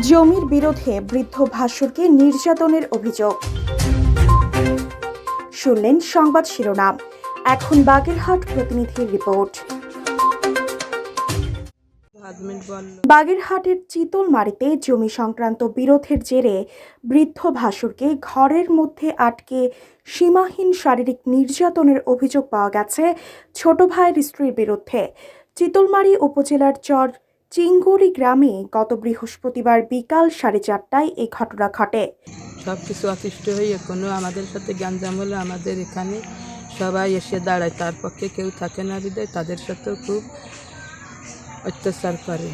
জমির বিরোধে বৃদ্ধ ভাস্করকে নির্যাতনের অভিযোগ। শুনলেন সংবাদ শিরোনাম। এখন বাগেরহাট প্রতিনিধির রিপোর্ট। বাগেরহাটের চিতলমারিতে জমি সংক্রান্ত বিরোধের জেরে বৃদ্ধ ভাসুরকে ঘরের মধ্যে আটকে সীমাহীন শারীরিক নির্যাতনের অভিযোগ পাওয়া গেছে ছোট ভাইয়ের স্ত্রীর বিরুদ্ধে। চিতলমারি উপজেলার চর চিঙ্গুরি গ্রামে গত বৃহস্পতিবার বিকাল সাড়ে চারটায় এই ঘটনা ঘটে। সব কিছু অতিষ্ঠ হয়ে কোনো আমাদের সাথে গ্যাঞ্জাম হলে আমাদের এখানে সবাই এসে দাঁড়ায়। তার পক্ষে কেউ থাকে না হৃদয় তাদের সাথেও খুব অত্যাচার করে।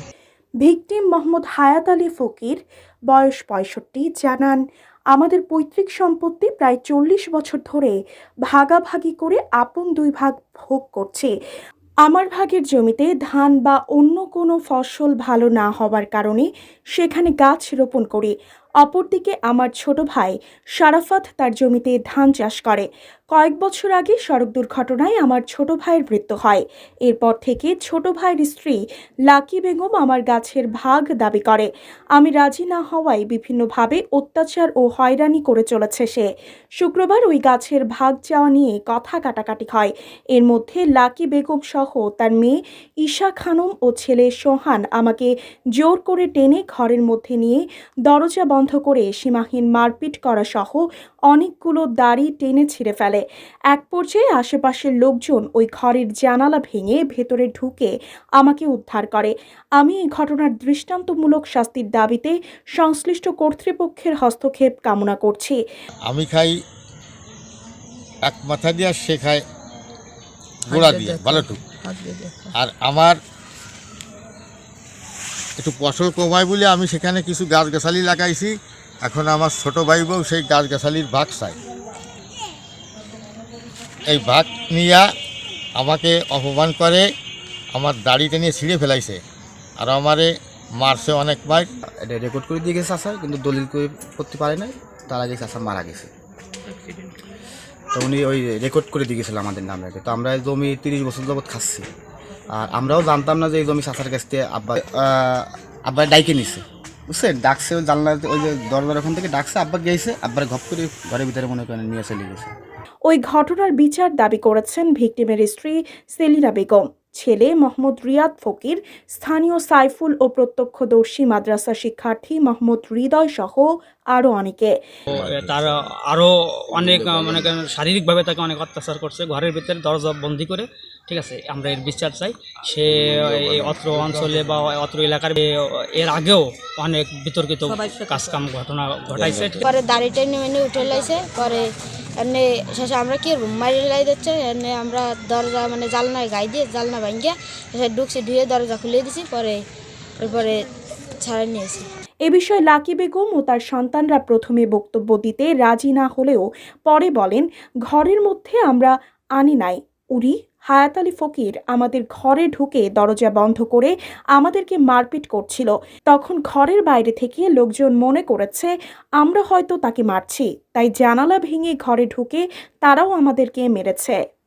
ভিকটিম মোহাম্মদ হায়াত আলী ফকির বয়স পঁয়ষট্টি জানান আমাদের পৈতৃক সম্পত্তি প্রায় চল্লিশ বছর ধরে ভাগাভাগি করে আপন দুই ভাগ ভোগ করছে। আমার ভাগের জমিতে ধান বা অন্য কোনো ফসল ভালো না হওয়ার কারণে সেখানে গাছ রোপণ করি। অপরদিকে আমার ছোট ভাই শারাফাত তার জমিতে ধান চাষ করে। কয়েক বছর আগে সড়ক দুর্ঘটনায় আমার ছোট ভাইয়ের মৃত্যু হয়। এরপর থেকে ছোট ভাইয়ের স্ত্রী লাকি বেগম আমার গাছের ভাগ দাবি করে। আমি রাজি না হওয়ায় বিভিন্নভাবে অত্যাচার ও হয়রানি করে চলেছে সে। শুক্রবার ওই গাছের ভাগ চাওয়া নিয়ে কথা কাটাকাটি হয়। এর মধ্যে লাকি বেগম সহ তার মেয়ে ঈশা খানম ও ছেলে সোহান আমাকে জোর করে টেনে ঘরের মধ্যে নিয়ে দরজা বন্ধ করে সীমাহীন মারপিট করা সহ অনেকগুলো দাড়ি টেনে ছিঁড়ে ফেলে। এক পর্যায়ে আশেপাশের লোকজন ওই ঘরের জানালা ভেঙে ভেতরে ঢুকে আমাকে উদ্ধার করে। আমি এই ঘটনার দৃষ্টান্তমূলক শাস্তির দাবিতে সংশ্লিষ্ট কর্তৃপক্ষের হস্তক্ষেপ কামনা করছি। আমি খাই এক মাথা দিয়ে আর সে খায় গোড়া দিয়ে ভালোটুক। আর আমার একটু ফসল কমায় বলে আমি সেখানে কিছু গাছ গাছালি লাগাইছি। এখন আমার ছোট ভাই বউ সেই গাছ গাছালির ভাগ চাই এই ভাগ নিয়া আমাকে অপমান করে, আমার দাড়িটা নিয়ে ছিঁড়ে ফেলাইছে। আর আমারে মারছে অনেক মার এটা রেকর্ড করে দিয়ে গেছে চাষা কিন্তু দলিল করে করতে পারে নাই। তার আগে চাষা মারা গেছে। তো উনি ওই রেকর্ড করে দিয়ে গেছিল আমাদের নাম তো আমরা জমি তিরিশ বছর যাবৎ খাচ্ছি। আর আমরাও জানতাম না যে এই জমি চাষার কাছ থেকে আব্বা আব্বা ডাইকে নিছে। বুঝছেন? ডাকছে, ওই জানলা ওই যে দরজার ওখান থেকে ডাকছে, আব্বা গিয়েছে আব্বার ঘপ করে ঘরের ভিতরে মনে করেন নিয়ে চলে গেছে। ওই ঘটনার বিচার দাবি করেছেন ভিকটিমের স্ত্রী সেলিনা বেগম। ছেলে মোহাম্মদ রিয়াদ ফকির স্থানীয় সাইফুল ও প্রত্যক্ষদর্শী মাদ্রাসা শিক্ষার্থী মোহাম্মদ হৃদয় সহ আরও অনেকে। তার আরও অনেক মনে শারীরিকভাবে তাকে অনেক অত্যাচার করছে। ঘরের ভিতরে দরজা বন্দি করে ঠিক আছে আমরা এর বিচার চাই। সে এই অত্র অঞ্চলে বা অত্র এলাকার এর আগেও অনেক বিতর্কিত কাজকাম ঘটনা ঘটাইছে পরে দাড়ি টেনে উঠে লাইছে পরে এমনি শেষে আমরা কি মাইরে লাই দিচ্ছে? এমনি আমরা দরজা মানে জালনায় গাই দিয়ে জালনা ভাঙিয়ে শেষে ঢুকছি ধুয়ে দরজা খুলে দিছি, পরে এরপরে ছাড়া নিয়েছি এ বিষয়ে লাকি বেগম ও তার সন্তানরা প্রথমে বক্তব্য দিতে রাজি না হলেও পরে বলেন, ঘরের মধ্যে আমরা আনি নাই উরি হায়াত আলী ফকির আমাদের ঘরে ঢুকে দরজা বন্ধ করে আমাদেরকে মারপিট করছিল। তখন ঘরের বাইরে থেকে লোকজন মনে করেছে, আমরা হয়তো তাকে মারছি। তাই জানালা ভেঙে ঘরে ঢুকে তারাও আমাদেরকে মেরেছে।